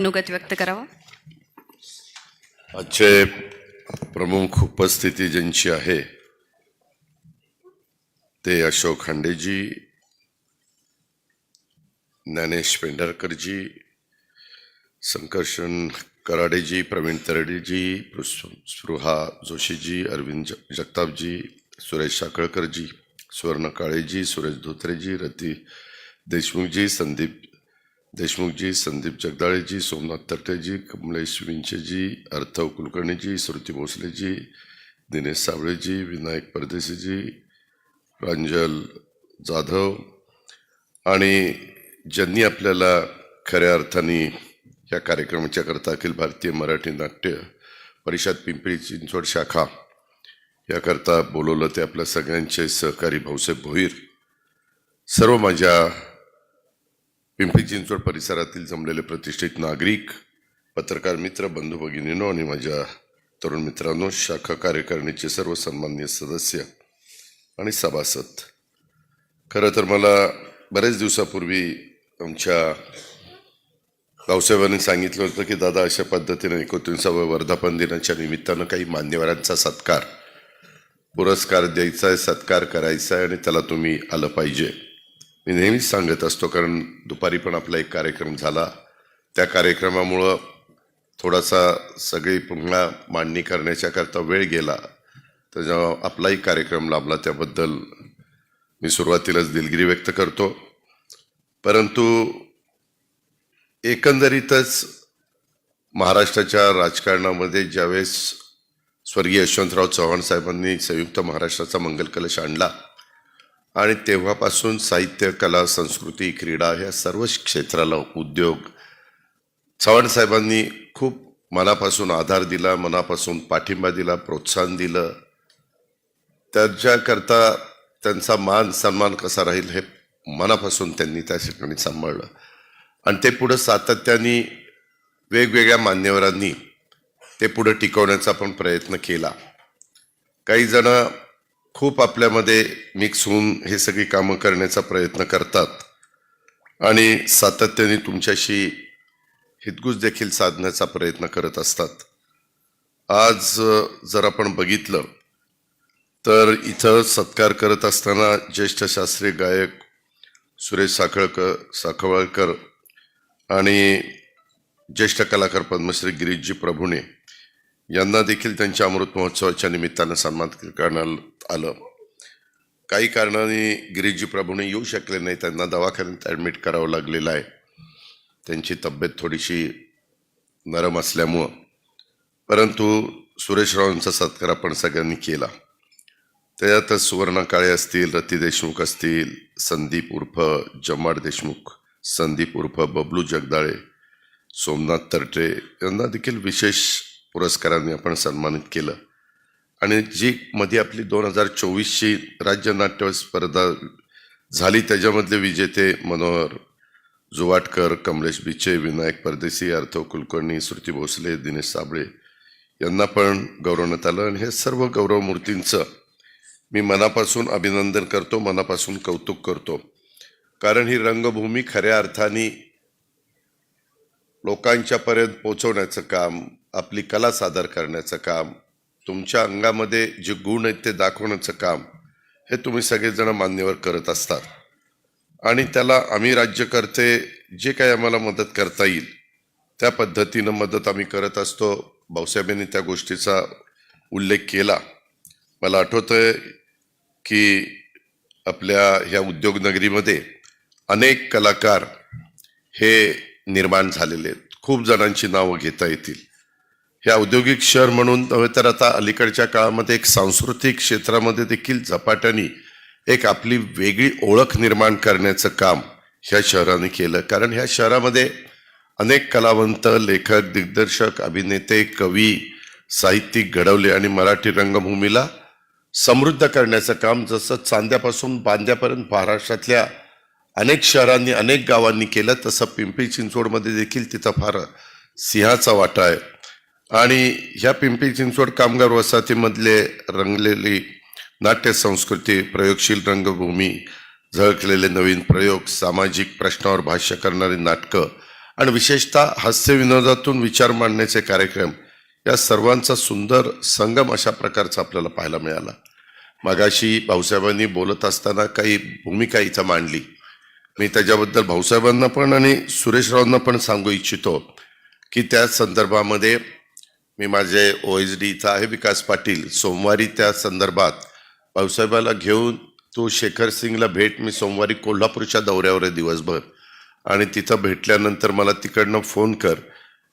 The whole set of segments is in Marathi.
अनुगत व्यक्त करावा? आजचे प्रमुख उपस्थिती ज्यांची आहे ते अशोक खांडेजी ज्ञानेश पेंढारकरजी संकर्षण कराडेजी प्रवीण तरडेजी स्पृहा जोशीजी अरविंद जगतापजी सुरेश साखळकरजी सुवर्ण काळेजी सुरेश धोत्रेजी रती देशमुखजी संदीप देशमुखजी संदीप जगदाळेजी सोमनाथ तटेजी कमलेश विंचेजी अर्थव कुलकर्णीजी श्रुती भोसलेजी दिनेश साबळेजी विनायक परदेशीजी प्रांजल जाधव आणि ज्यांनी आपल्याला खऱ्या अर्थाने या कार्यक्रमाच्या करता अखिल भारतीय मराठी नाट्य परिषद पिंपरी चिंचवड शाखा याकरता बोलवलं ते आपल्या सगळ्यांचे सहकारी भाऊसाहेब भोईर. सर्व माझ्या पिंपरी चिंचवड परिसरातील जमलेले प्रतिष्ठित नागरिक पत्रकार मित्र बंधू भगिनीनो आणि माझ्या तरुण मित्रांनो शाखा कार्यकारिणीचे सर्व सन्माननीय सदस्य आणि सभासद. खरं तर मला बरेच दिवसापूर्वी आमच्या भाऊसाहेबांनी सांगितलं होतं की दादा अशा पद्धतीने एकोणतीसाव्या वर्धापन दिनाच्या निमित्तानं काही मान्यवरांचा सत्कार पुरस्कार द्यायचा आहे सत्कार करायचा आहे आणि त्याला तुम्ही आलं पाहिजे. मी नेहमीच सांगत असतो कारण दुपारी पण आपला एक कार्यक्रम झाला. त्या कार्यक्रमामुळं थोडासा सगळी पुन्हा मांडणी करण्याच्याकरता वेळ गेला. तर जेव्हा आपलाही कार्यक्रम लाभला त्याबद्दल मी सुरुवातीलाच दिलगिरी व्यक्त करतो. परंतु एकंदरीतच महाराष्ट्राच्या राजकारणामध्ये ज्यावेळेस स्वर्गीय यशवंतराव चव्हाण साहेबांनी संयुक्त महाराष्ट्राचा मंगल कलश आणला आणि तेव्हापासून साहित्य कला संस्कृती क्रीडा ह्या सर्व क्षेत्राला उद्योग. चव्हाण साहेबांनी खूप मनापासून आधार दिला मनापासून पाठिंबा दिला प्रोत्साहन दिलं. त्याच्याकरता त्यांचा मान सन्मान कसा राहील हे मनापासून त्यांनी त्या ठिकाणी सांभाळलं. आणि ते पुढं सातत्याने वेगवेगळ्या मान्यवरांनी ते पुढं टिकवण्याचा पण प्रयत्न केला. काही जण खूप आपल्यामध्ये मिक्स होऊन हे सगळी कामं करण्याचा प्रयत्न करतात. आणि सातत्याने तुमच्याशी हितगुज देखील साधण्याचा प्रयत्न करत असतात. आज जर आपण बघितलं तर इथं सत्कार करत असताना ज्येष्ठ शास्त्रीय गायक सुरेश साखळकर साखवळकर आणि ज्येष्ठ कलाकार पद्मश्री गिरीशजी प्रभुणे यांना देखील त्यांच्या अमृत महोत्सवाच्या निमित्तानं सन्मान करण्यात आलं. काही कारणाने गिरीशजी प्रभूने येऊ शकले नाही त्यांना दवाखान्यात ॲडमिट करावं लागलेलं आहे. त्यांची तब्येत थोडीशी नरम असल्यामुळं. परंतु सुरेशरावांचा सत्कार आपण सगळ्यांनी केला. त्याच्यातच सुवर्ण काळे असतील रती देशमुख असतील संदीप उर्फ जम्माड देशमुख संदीप उर्फ बबलू जगदाळे सोमनाथ तरटे यांना देखील विशेष पुरस्कारांनी आपण सन्मानित केलं. आणि जी मध्ये आपली दोन हजार चोवीसची राज्य नाट्य स्पर्धा झाली त्याच्यामधले विजेते मनोहर जुवाटकर कमलेश बिचे विनायक परदेशी अर्थव कुलकर्णी श्रुती भोसले दिनेश साबळे यांना पण गौरवण्यात आलं. आणि हे सर्व गौरव मूर्तींचं मी मनापासून अभिनंदन करतो मनापासून कौतुक करतो. कारण ही रंगभूमी खऱ्या अर्थाने लोकांच्या पर्यंत पोचवण्याचं काम आपली कला सादर करण्याचं काम तुमच्या अंगामध्ये जे गुण आहेत ते दाखवण्याचं काम हे तुम्ही सगळेजण मान्यवर करत असतात. आणि त्याला आम्ही राज्यकर्ते जे काही आम्हाला मदत करता येईल त्या पद्धतीनं मदत आम्ही करत असतो. भाऊसाहेबांनी त्या गोष्टीचा उल्लेख केला. मला आठवतं आहे की आपल्या ह्या उद्योगनगरीमध्ये अनेक कलाकार हे निर्माण झालेले आहेत. खूप जणांची नावं घेता येतील. हे औद्योगिक शहर म्हणून नव्हे तर आता अलीकडच्या काळामध्ये एक सांस्कृतिक क्षेत्रामध्ये देखील झपाट्याने एक आपली वेगळी ओळख निर्माण करण्याचं काम ह्या शहराने केलं. कारण ह्या शहरामध्ये अनेक कलावंत लेखक दिग्दर्शक अभिनेते कवी साहित्यिक घडवले आणि मराठी रंगभूमीला समृद्ध करण्याचं काम जसं चांद्यापासून बांद्यापर्यंत महाराष्ट्रातल्या अनेक शहरांनी अनेक गावांनी केलं तसं पिंपरी चिंचवडमध्ये देखील तिथं फार सिंहाचा वाटा आहे. आणि ह्या पिंपरी चिंचवड कामगार वसाहतीमधले रंगलेली नाट्य संस्कृती प्रयोगशील रंगभूमी झळकलेले नवीन प्रयोग सामाजिक प्रश्नावर भाष्य करणारी नाटकं आणि विशेषतः हास्यविनोदातून विचार मांडण्याचे कार्यक्रम या सर्वांचा सुंदर संगम अशा प्रकारचा आपल्याला पाहायला मिळाला. मागाशी भाऊसाहेबांनी बोलत असताना काही भूमिका इथं मांडली. मी त्याच्याबद्दल भाऊसाहेबांना पण आणि सुरेशरावांना पण सांगू इच्छितो की त्या संदर्भामध्ये मी माझे ओ एच डी इथं आहे विकास पाटील. सोमवारी त्या संदर्भात भाऊसाहेबाला घेऊन तो शेखर सिंगला भेट मी सोमवारी कोल्हापूरच्या दौऱ्यावर आहे दिवसभर. आणि तिथं भेटल्यानंतर मला तिकडनं फोन कर.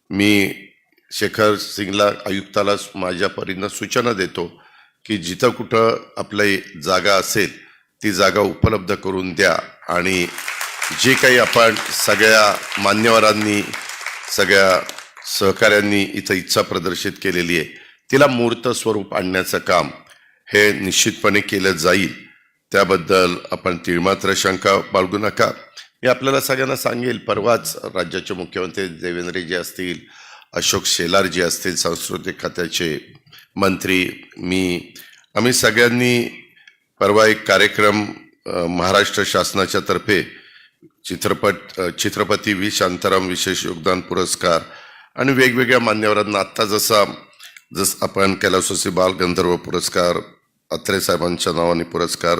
मी शेखर सिंगला आयुक्ताला माझ्या परीनं सूचना देतो की जिथं कुठं आपली जागा असेल ती जागा उपलब्ध करून द्या. आणि जे काही आपण सगळ्या मान्यवरांनी सगळ्या सहकाऱ्यांनी इथं इच्छा प्रदर्शित केलेली आहे. तिला मूर्त स्वरूप आणण्याचं काम हे निश्चितपणे केलं जाईल. त्याबद्दल आपण तिळमात्र शंका बाळगू नका. मी आपल्याला सगळ्यांना सांगेल परवाच राज्याचे मुख्यमंत्री देवेंद्रजी असतील अशोक शेलारजी असतील सांस्कृतिक खात्याचे मंत्री मी आम्ही सगळ्यांनी परवा एक कार्यक्रम महाराष्ट्र शासनाच्या तर्फे चित्रपट चित्रपती व्ही शांताराम विशेष योगदान पुरस्कार आणि वेगवेगळ्या मान्यवरांना आत्ता जसा जस आपण कैलासवासी बाल गंधर्व पुरस्कार अत्रे साहेबांच्या नावाने पुरस्कार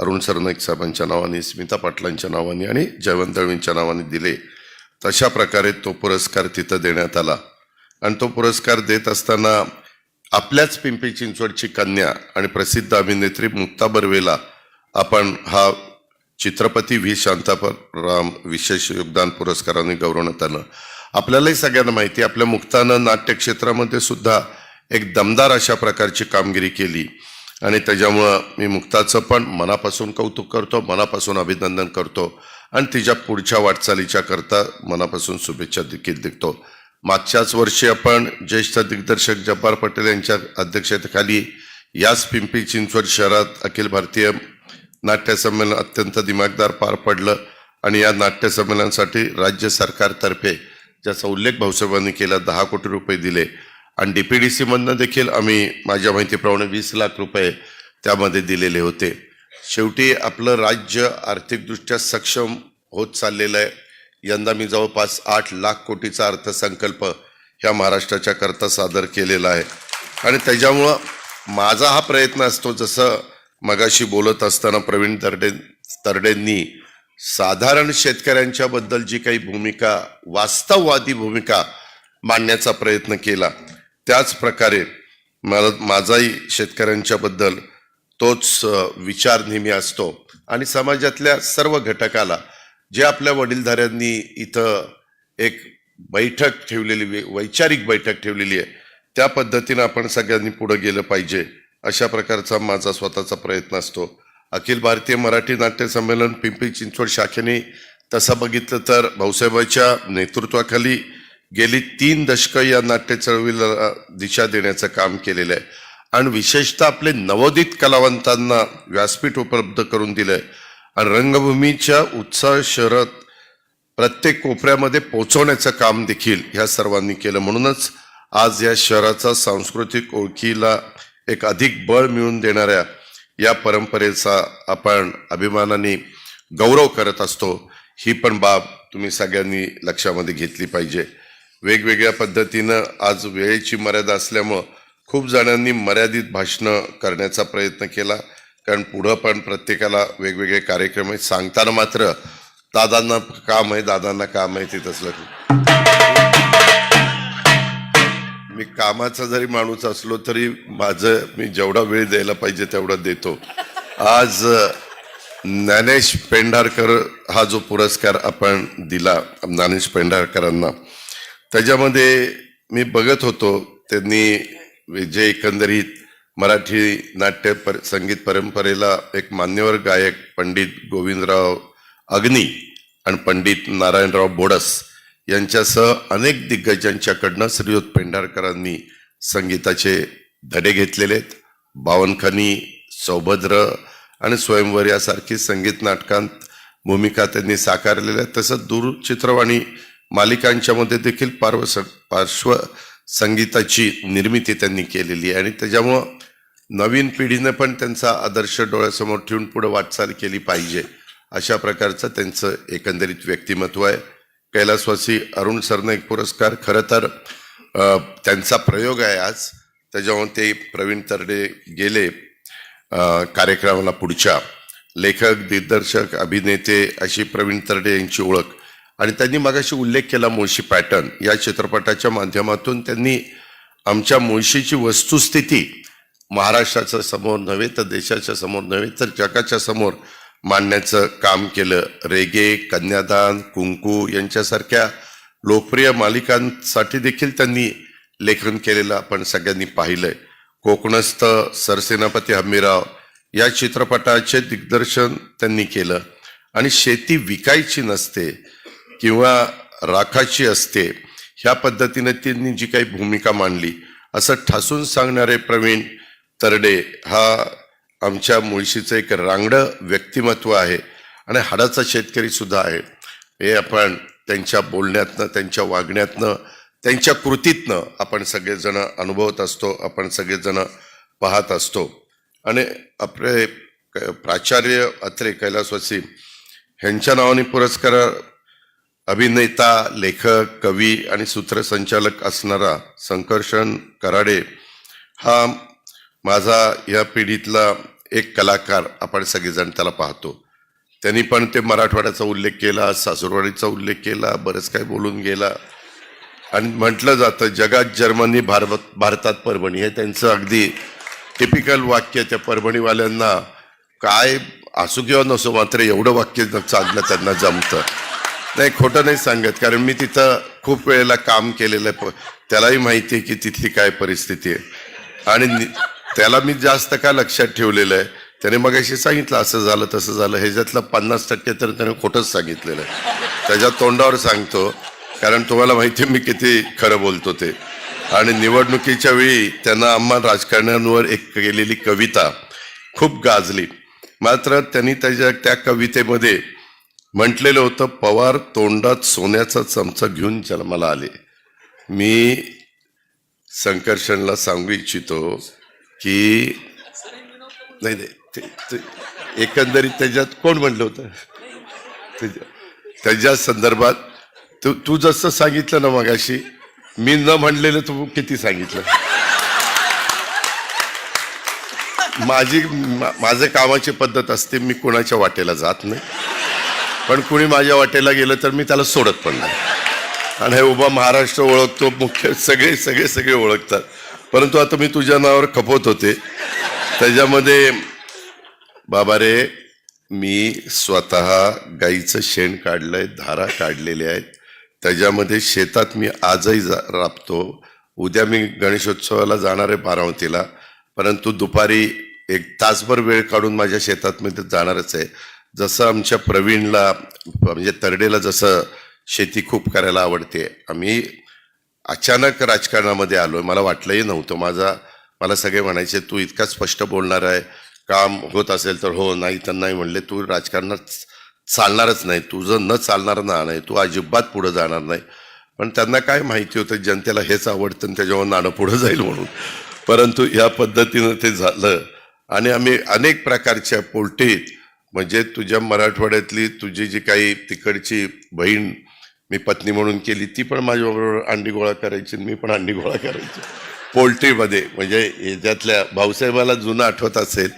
अरुण सरनाईक साहेबांच्या नावाने स्मिता पाटलांच्या नावाने आणि जयवंत दळवींच्या नावाने दिले तशा प्रकारे तो पुरस्कार तिथं देण्यात आला. आणि तो पुरस्कार देत असताना आपल्याच पिंपरी चिंचवडची कन्या आणि प्रसिद्ध अभिनेत्री मुक्ता बर्वेला आपण हा चित्रपती व्ही. शांताराम विशेष योगदान पुरस्काराने गौरवण्यात आलं. आपल्यालाही सगळ्यांना माहिती आपल्या मुक्तानं नाट्यक्षेत्रामध्ये सुद्धा एक दमदार अशा प्रकारची कामगिरी केली. आणि त्याच्यामुळं मी मुक्ताचं पण मनापासून कौतुक करतो मनापासून अभिनंदन करतो आणि तिच्या पुढच्या वाटचालीच्या करता मनापासून शुभेच्छा देखील देतो. मागच्याच वर्षी आपण ज्येष्ठ दिग्दर्शक जब्बार पटेल यांच्या अध्यक्षतेखाली याच पिंपरी चिंचवड शहरात अखिल भारतीय नाट्यसंमेलन अत्यंत दिमागदार पार पडलं आणि या नाट्यसंमेलनासाठी राज्य सरकारतर्फे ज्याचा उल्लेख भाऊसाहेबांनी केला दहा कोटी रुपये दिले. आणि डी पी डी सीमधनं देखील आम्ही माझ्या माहितीप्रमाणे वीस लाख रुपये त्यामध्ये दिलेले होते. शेवटी आपलं राज्य आर्थिकदृष्ट्या सक्षम होत चाललेलं आहे. यंदा मी जवळपास आठ लाख कोटीचा अर्थसंकल्प ह्या महाराष्ट्राच्या करता सादर केलेला आहे. आणि त्याच्यामुळं माझा हा प्रयत्न असतो जसं मगाशी बोलत असताना प्रवीण तरडे तरडेंनी साधारण शेतकऱ्यांच्या बद्दल जी काही भूमिका वास्तववादी भूमिका मांडण्याचा प्रयत्न केला त्याच प्रकारे मला माझाही शेतकऱ्यांच्या बद्दल तोच विचार नेहमी असतो. आणि समाजातल्या सर्व घटकाला जे आपल्या वडीलधाऱ्यांनी इथं एक बैठक ठेवलेली वैचारिक बैठक ठेवलेली आहे त्या पद्धतीनं आपण सगळ्यांनी पुढे गेलं पाहिजे अशा प्रकारचा माझा स्वतःचा प्रयत्न असतो. अखिल भारतीय मराठी नाट्य संमेलन पिंपरी चिंचवड शाखेने तसं बघितलं तर भाऊसाहेबांच्या नेतृत्वाखाली गेली तीन दशकं या नाट्य चळवळीला दिशा देण्याचं काम केलेलं आहे. आणि विशेषतः आपले नवोदित कलावंतांना व्यासपीठ उपलब्ध करून दिलंय. आणि रंगभूमीच्या उत्साह शहरात प्रत्येक कोपऱ्यामध्ये पोचवण्याचं काम देखील ह्या सर्वांनी केलं. म्हणूनच आज या शहराचा सांस्कृतिक ओळखीला एक अधिक बळ मिळवून देणाऱ्या या परंपरेचा आपण अभिमानाने गौरव करत असतो. ही पण बाब तुम्ही सगळ्यांनी लक्षामध्ये घेतली पाहिजे. वेगवेगळ्या पद्धतीनं आज वेळेची मर्यादा असल्यामुळं खूप जणांनी मर्यादित भाषणं करण्याचा प्रयत्न केला. कारण पुढं पण प्रत्येकाला वेगवेगळे कार्यक्रम आहेत. सांगताना मात्र दादांना काम आहे दादांना काम आहे ते तसलं मी कामाचा जरी माणूस असलो तरी माझं मी जेवढा वेळ द्यायला पाहिजे तेवढा देतो. आज ज्ञानेश पेंढारकर हा जो पुरस्कार आपण दिला ज्ञानेश पेंढारकरांना त्याच्यामध्ये मी बघत होतो त्यांनी जे एकंदरीत मराठी नाट्य पर संगीत परंपरेला एक मान्यवर गायक पंडित गोविंदराव अग्नी आणि पंडित नारायणराव बोडस यांच्यासह अनेक दिग्गजांच्याकडनं श्रीयुत पेंढारकरांनी संगीताचे धडे घेतलेले आहेत बावनखनी सौभद्र आणि स्वयंवर यासारखी संगीत नाटकांत भूमिका त्यांनी साकारलेल्या आहेत. तसंच दूरचित्रवाणी मालिकांच्यामध्ये देखील पार्व पार्श्व संगीताची निर्मिती त्यांनी केलेली आहे. आणि त्याच्यामुळं नवीन पिढीने पण त्यांचा आदर्श डोळ्यासमोर ठेवून पुढे वाटचाल केली पाहिजे अशा प्रकारचं त्यांचं एकंदरीत व्यक्तिमत्व आहे. कैलासवासी अरुण सरनाईक पुरस्कार. खरं तर त्यांचा प्रयोग आहे आज. त्याच्यामुळे ते प्रवीण तरडे गेले कार्यक्रमाला पुढच्या. लेखक दिग्दर्शक अभिनेते अशी प्रवीण तरडे यांची ओळख. आणि त्यांनी मगाशी उल्लेख केला मुळशी पॅटर्न. या चित्रपटाच्या माध्यमातून त्यांनी आमच्या मुळशीची वस्तुस्थिती महाराष्ट्राच्या समोर नव्हे तर देशाच्या समोर नव्हे तर जगाच्या समोर मांडण्याचं काम केलं. रेगे कन्यादान कुंकू यांच्यासारख्या लोकप्रिय मालिकांसाठी देखील त्यांनी लेखन केलेलं आपण सगळ्यांनी पाहिलंय. कोकणस्थ सरसेनापती हम्मीराव या चित्रपटाचे दिग्दर्शन त्यांनी केलं. आणि शेती विकायची नसते किंवा राखाची असते ह्या पद्धतीने त्यांनी जी काही भूमिका मांडली. असं ठासून सांगणारे प्रवीण तरडे हा आमच्या मुळशीचं एक रांगडं व्यक्तिमत्व आहे आणि हाडाचा शेतकरी सुद्धा आहे. हे आपण त्यांच्या बोलण्यातनं त्यांच्या वागण्यातनं त्यांच्या कृतीतनं आपण सगळेजण अनुभवत असतो आपण सगळेजण पाहत असतो. आणि आपले प्राचार्य अत्रे कैलासवासी ह्यांच्या नावाने पुरस्कार अभिनेता लेखक कवी आणि सूत्रसंचालक असणारा संकर्षण कराडे हा माझा या पिढीतला एक कलाकार आपण सगळेजण त्याला पाहतो. त्यांनी पण ते मराठवाड्याचा उल्लेख केला सासूरवाडीचा उल्लेख केला बरंच काही बोलून गेला. आणि म्हटलं जातं जगात जर्मनी भारत भारतात परभणी हे त्यांचं अगदी टिपिकल वाक्य त्या परभणीवाल्यांना काय असू किंवा नसो मात्र एवढं वाक्य चाललं त्यांना जमतं. नाही खोटं नाही सांगत कारण मी तिथं खूप वेळेला काम केलेलं आहे. प- त्यालाही माहिती आहे की तिथली काय परिस्थिती आहे. आणि नि- त्याला मी जास्त का लक्षात ठेवलेलं आहे? त्याने मग अशी सांगितलं असं झालं तसं झालं. ह्याच्यातलं पन्नास टक्के तर त्याने खोटंच सांगितलेलं आहे. त्याच्या तोंडावर सांगतो कारण तुम्हाला माहिती आहे मी किती खरं बोलतो ते. आणि निवडणुकीच्या वेळी त्यांना आम्हा राजकारण्यांवर एक केलेली कविता खूप गाजली. मात्र त्यांनी त्याच्या त्या कवितेमध्ये म्हटलेलं होतं पवार तोंडात सोन्याचा चमचा घेऊन जन्माला आले. मी संकर्षणला सांगू इच्छितो की नाही नाही. एकंदरीत त्याच्यात कोण म्हणलं होतं? त्याच्या- त्याच्या संदर्भात तू तू जसं सांगितलं ना मगाशी मी न म्हणलेलं तू किती सांगितलं? माझी माझं कामाची पद्धत असते मी कोणाच्या वाटेला जात नाही. पण कुणी माझ्या वाटेला गेलं तर मी त्याला सोडत पण नाही. आणि हे उभा महाराष्ट्र ओळखतो मुख्य सगळे सगळे सगळे ओळखतात. परंतु आता मी तुझ्या नावावर खपवत होते. त्याच्यामध्ये बाबा रे मी स्वतः गाईचं शेण काढलंय धारा काढलेल्या आहेत. त्याच्यामध्ये शेतात मी आजही जा राबतो. उद्या मी गणेशोत्सवाला जाणार आहे बारामतीला. परंतु दुपारी एक तासभर वेळ काढून माझ्या शेतात मी जाणारच आहे. जसं आमच्या प्रवीणला म्हणजे तरडेला जसं शेती खूप करायला आवडते आम्ही अचानक राजकारणामध्ये आलो आहे मला वाटलंही नव्हतं. माझा मला सगळे म्हणायचे तू इतका स्पष्ट बोलणार आहे. काम होत असेल तर हो नाही तर नाही. म्हणले तू राजकारणात चालणारच नाही. तुझं न चालणार ना नाही. तू अजिबात पुढं जाणार नाही. पण त्यांना काय माहिती होतं जनतेला हेच आवडतं आणि त्याच्यावर नाणं पुढं जाईल म्हणून. परंतु या पद्धतीनं ते झालं. आणि आम्ही अनेक प्रकारच्या पोल्टीत म्हणजे तुझ्या मराठवाड्यातली तुझी जी काही तिकडची बहीण मी पत्नी म्हणून केली ती पण माझ्याबरोबर अंडी गोळा करायची मी पण अंडी गोळा करायचो. पोल्ट्रीमध्ये म्हणजे याच्यातल्या भाऊसाहेबाला जुनं आठवत असेल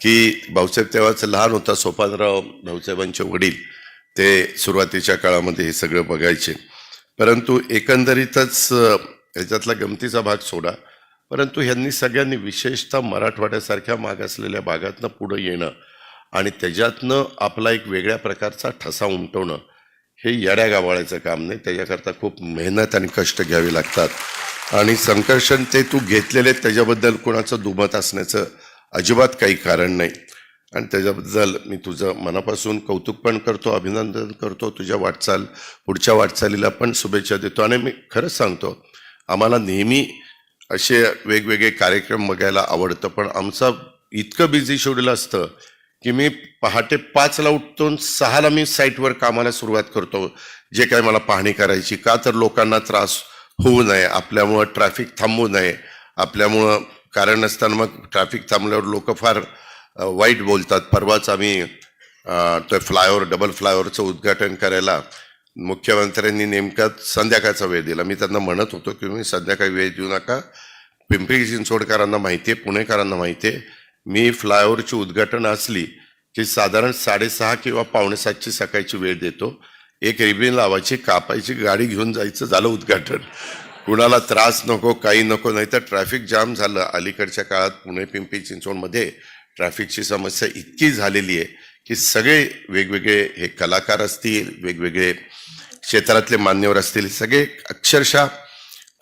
की भाऊसाहेब तेव्हाच लहान होता सोपानराव भाऊसाहेबांचे वडील. ते सुरुवातीच्या काळामध्ये हे सगळं बघायचे. परंतु एकंदरीतच याच्यातला गमतीचा भाग सोडा. परंतु ह्यांनी सगळ्यांनी विशेषतः मराठवाड्यासारख्या मागासलेल्या भागातनं पुढं येणं आणि त्याच्यातनं आपला एक वेगळ्या प्रकारचा ठसा उमटवणं हे येड्या गावाळायचं काम नाही. त्याच्याकरता खूप मेहनत आणि कष्ट घ्यावे लागतात. आणि संकर्षण ते तू घेतलेले त्याच्याबद्दल कोणाचं दुमत असण्याचं अजिबात काही कारण नाही. आणि त्याच्याबद्दल मी तुझं मनापासून कौतुक पण करतो अभिनंदन करतो तुझ्या वाटचाल पुढच्या वाटचालीला पण शुभेच्छा देतो. आणि मी खरंच सांगतो आम्हाला नेहमी असे वेगवेगळे कार्यक्रम बघायला आवडतं पण आमचा इतकं बिझी शेड्यूल असतं की मी पहाटे पाचला उठतो सहाला मी साईटवर कामाला सुरुवात करतो. जे काय मला पाहणी करायची का तर लोकांना त्रास होऊ नये आपल्यामुळं ट्रॅफिक थांबू नये आपल्यामुळं कारण नसताना मग ट्रॅफिक थांबल्यावर लोक फार वाईट बोलतात. परवाच आम्ही अ, तो फ्लायओव्हर डबल फ्लायओव्हरचं उद्घाटन करायला मुख्यमंत्र्यांनी नेमका संध्याकाळचा वेळ दिला. मी त्यांना म्हणत होतो की मी संध्याकाळी वेळ देऊ नका. पिंपरी चिंचवडकरांना माहिती आहे पुणेकरांना माहिती आहे मी फ्लायओव्हरची उद्घाटन असली की साधारण साडेसहा किंवा पावणे सातची सकाळची वेळ देतो. एक रिबिन लावायची कापायची गाडी घेऊन जायचं झालं उद्घाटन. कुणाला त्रास नको काही नको नाही तर ट्रॅफिक जाम झालं. अलीकडच्या काळात पुणे पिंपरी चिंचवडमध्ये ट्रॅफिकची समस्या इतकी झालेली आहे की सगळे वेगवेगळे हे कलाकार असतील वेगवेगळे क्षेत्रातले मान्यवर असतील सगळे अक्षरशः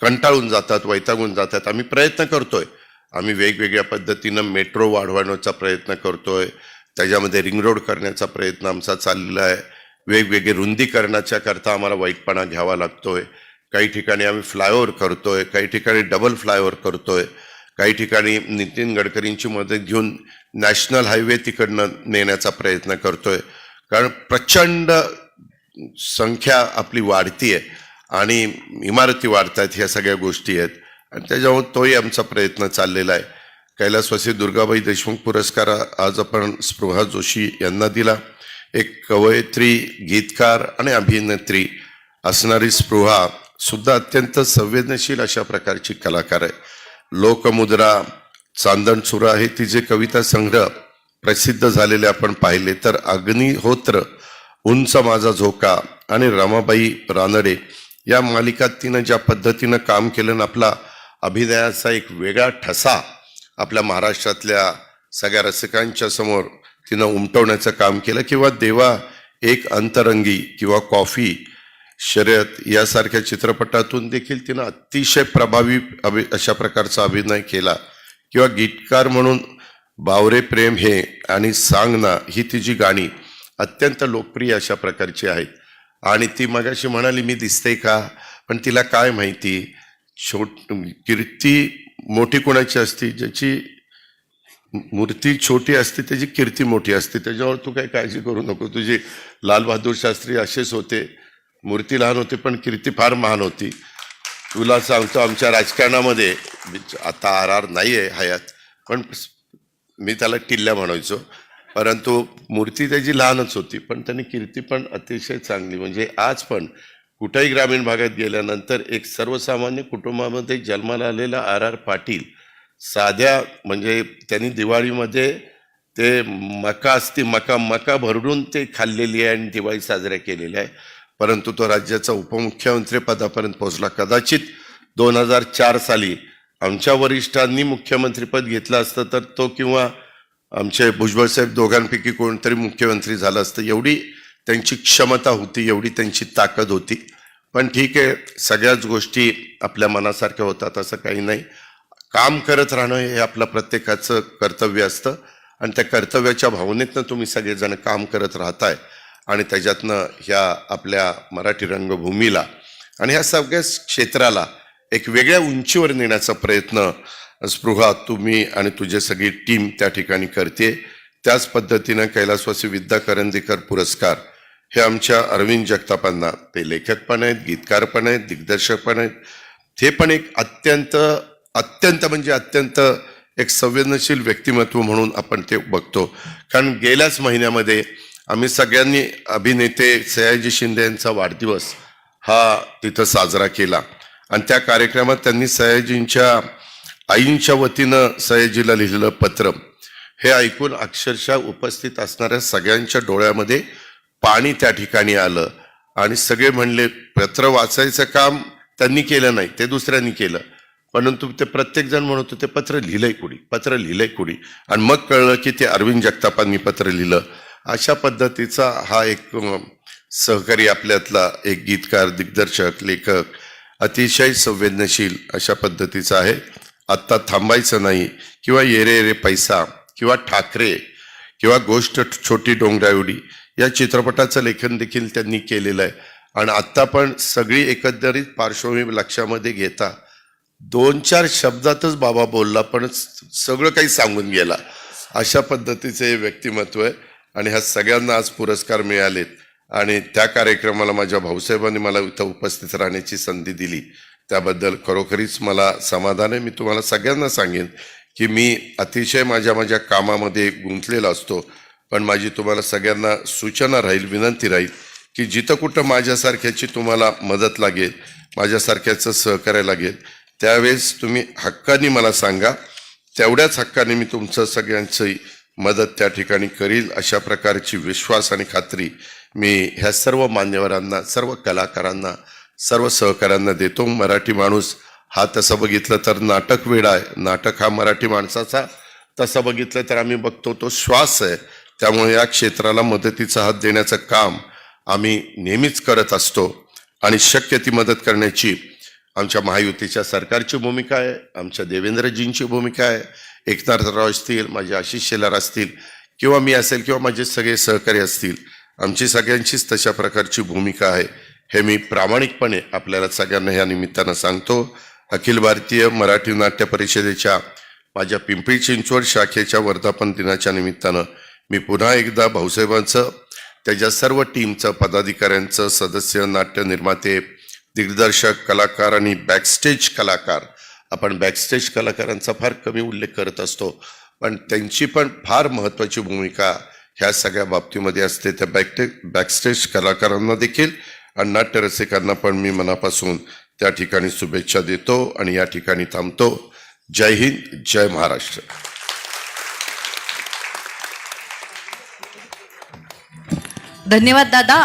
कंटाळून जातात वैतागून जातात. आम्ही प्रयत्न करतोय आम्ही वेगवेगळ्या पद्धतीनं मेट्रो वाढवण्याचा प्रयत्न करतो आहे त्याच्यामध्ये रिंग रोड करण्याचा प्रयत्न आमचा चाललेला आहे. वेगवेगळे रुंदीकरणाच्या करता आम्हाला वाईटपणा घ्यावा लागतोय. काही ठिकाणी आम्ही फ्लायओव्हर करतोय काही ठिकाणी डबल फ्लायओव्हर करतोय. काही ठिकाणी नितीन गडकरींची मदत घेऊन नॅशनल हायवे तिकडनं नेण्याचा प्रयत्न करतोय. कारण प्रचंड संख्या आपली वाढती आहे आणि इमारती वाढत आहेत ह्या सगळ्या गोष्टी आहेत. आणि त्याच्यामुळे तोही आमचा प्रयत्न चाललेला आहे. कैलासवासी दुर्गाबाई देशमुख पुरस्कार आज आपण स्पृहा जोशी यांना दिला. एक कवयित्री गीतकार आणि अभिनेत्री असणारी स्पृहा सुद्धा अत्यंत संवेदनशील अशा प्रकारची कलाकार आहे. लोकमुद्रा चांदणचुरा हे तिचे कविता संग्रह प्रसिद्ध झालेले आपण पाहिले तर अग्निहोत्र उंच माझा झोका आणि रमाबाई रानडे या मालिकात तिनं ज्या पद्धतीनं काम केलं आणि आपला अभिनयाचा एक वेगळा ठसा आपल्या महाराष्ट्रातल्या सगळ्या रसिकांच्या समोर तिनं उमटवण्याचं काम केलं किंवा देवा एक अंतरंगी किंवा कॉफी शर्यत यासारख्या चित्रपटातून देखील तिनं अतिशय प्रभावी अभि अशा प्रकारचा अभिनय केला. किंवा गीतकार म्हणून बावरे प्रेम हे आणि सांगना ही तिची गाणी अत्यंत लोकप्रिय अशा प्रकारची आहेत. आणि ती मगाशी म्हणाली मी दिसते का? पण तिला काय माहिती? छोट कीर्ती मोठी कोणाची असती? ज्याची मूर्ती छोटी असते त्याची कीर्ती मोठी असते. त्याच्यावर तू काही काळजी करू नको. तुझी लालबहादूर शास्त्री असेच होते. मूर्ती लहान होती पण कीर्ती फार महान होती. तुला सांगतो आमच्या राजकारणामध्ये आता आर आर नाही आहे हयात पण मी त्याला किल्ल्या म्हणायचो. परंतु मूर्ती त्याची लहानच होती पण त्यांनी कीर्ती पण अतिशय चांगली म्हणजे आज पण कुठेही ग्रामीण भागात गेल्यानंतर एक सर्वसामान्य कुटुंबामध्ये जन्माला आलेला आर आर पाटील साध्या म्हणजे त्यांनी दिवाळीमध्ये ते मका असते मका मका भरडून ते खाल्लेली आहे आणि दिवाळी साजऱ्या केलेल्या आहे. परंतु तो राज्याचा उपमुख्यमंत्री पदापर्यंत पोहोचला. कदाचित दोन हजार चार साली आमच्या वरिष्ठांनी मुख्यमंत्रीपद घेतलं असतं तर तो किंवा आमचे भुजबळ साहेब दोघांपैकी कोणतरी मुख्यमंत्री झालं असतं. एवढी त्यांची क्षमता होती एवढी त्यांची ताकद होती. पण ठीक आहे सगळ्याच गोष्टी आपल्या मनासारख्या होतात असं काही नाही. काम करत राहणं हे आपलं प्रत्येकाचं कर्तव्य असतं. आणि त्या कर्तव्याच्या भावनेतनं तुम्ही सगळेजण काम करत राहताय. आणि त्याच्यातनं ह्या आपल्या मराठी रंगभूमीला आणि ह्या सगळ्याच क्षेत्राला एक वेगळ्या उंचीवर नेण्याचा प्रयत्न स्पृहा तुम्ही आणि तुझी सगळी टीम त्या ठिकाणी करते. त्याच पद्धतीनं कैलासवासी विद्या करंदीकर पुरस्कार हे आमच्या अरविंद जगतापांना ते लेखक पण आहेत गीतकार पण आहेत दिग्दर्शक पण आहेत. हे पण एक अत्यंत अत्यंत म्हणजे अत्यंत एक संवेदनशील व्यक्तिमत्व म्हणून आपण ते बघतो. कारण गेल्याच महिन्यामध्ये आम्ही सगळ्यांनी अभिनेते सयाजी शिंदे यांचा वाढदिवस हा तिथं साजरा केला. आणि त्या कार्यक्रमात त्यांनी सयाजींच्या आईंच्या वतीनं सयाजीला लिहिलेलं पत्र. हे ऐकून अक्षरशः उपस्थित असणाऱ्या सगळ्यांच्या डोळ्यामध्ये पाणी त्या ठिकाणी आलं. आणि सगळे म्हणले पत्र वाचायचं काम त्यांनी केलं नाही ते दुसऱ्यांनी केलं. परंतु ते प्रत्येक जण म्हणत होते पत्र लिहिलंय कुणी? पत्र लिहिलंय कुणी? आणि मग कळलं की ते अरविंद जगतापांनी पत्र लिहिलं. अशा पद्धतीचा हा एक सहकारी आपल्यातला एक गीतकार दिग्दर्शक लेखक अतिशय संवेदनशील अशा पद्धतीचा आहे. आत्ता थांबायचं नाही. किंवा येरे येरे पैसा किंवा ठाकरे किंवा गोष्ट छोटी डोंगरावडी या चित्रपटाचं लेखन देखील त्यांनी केलेलं आहे. आणि आत्ता पण सगळी एकंदरीत पार्श्वभूमी लक्षामध्ये घेता दोन चार शब्दातच बाबा बोलला पण सगळं काही सांगून गेला. अशा पद्धतीचे हे व्यक्तिमत्व आहे. आणि ह्या सगळ्यांना आज पुरस्कार मिळालेत. आणि त्या कार्यक्रमाला माझ्या भाऊसाहेबांनी मला इथं उपस्थित राहण्याची संधी दिली. त्याबद्दल खरोखरीच मला समाधान आहे. मी तुम्हाला सगळ्यांना सांगेन की मी अतिशय माझ्या माझ्या कामामध्ये गुंतलेला असतो. पण माझी तुम्हाला सगळ्यांना सूचना राहील विनंती राहील की जिथं कुठं माझ्यासारख्याची तुम्हाला मदत लागेल माझ्यासारख्याचं सहकार्य लागेल त्यावेळेस तुम्ही हक्काने मला सांगा. तेवढ्याच हक्काने मी तुमचं सगळ्यांची मदत त्या ठिकाणी करील. अशा प्रकारची विश्वास आणि खात्री मी ह्या सर्व मान्यवरांना सर्व कलाकारांना सर्व सहकाऱ्यांना देतो. मराठी माणूस हा तसं बघितलं तर नाटक वेळ आहे. नाटक हा मराठी माणसाचा. तसं बघितलं तर आम्ही बघतो तो श्वास आहे. त्यामुळे या क्षेत्राला मदतीचा हात देण्याचं काम आम्ही नेहमीच करत असतो आणि शक्य ती मदत करण्याची आमच्या महायुतीच्या सरकारची भूमिका आहे आमच्या देवेंद्रजींची भूमिका आहे एकनाथराव असतील माझे आशिष शेलार असतील किंवा मी असेल किंवा माझे सगळे सहकारी असतील आमची सगळ्यांचीच तशा प्रकारची भूमिका आहे हे मी प्रामाणिकपणे आपल्याला सगळ्यांना या निमित्तानं सांगतो. अखिल भारतीय मराठी नाट्य परिषदेच्या माझ्या पिंपरी चिंचवड शाखेच्या वर्धापन दिनाच्या निमित्तानं मी पुन्हा एकदा भाऊसाहेबांचं त्याच्या सर्व टीमचं पदाधिकाऱ्यांचं सदस्य नाट्य निर्माते दिग्दर्शक कलाकार आणि बॅकस्टेज कलाकार आपण बॅकस्टेज कलाकारांचा फार कमी उल्लेख करत असतो. पण त्यांची पण फार महत्त्वाची भूमिका ह्या सगळ्या बाबतीमध्ये असते. त्या बॅकटे बॅकस्टेज कलाकारांना देखील आणि नाट्यरसिकांना पण मी मनापासून त्या ठिकाणी शुभेच्छा देतो आणि या ठिकाणी थांबतो. जय हिंद जय महाराष्ट्र. धन्यवाद दादा.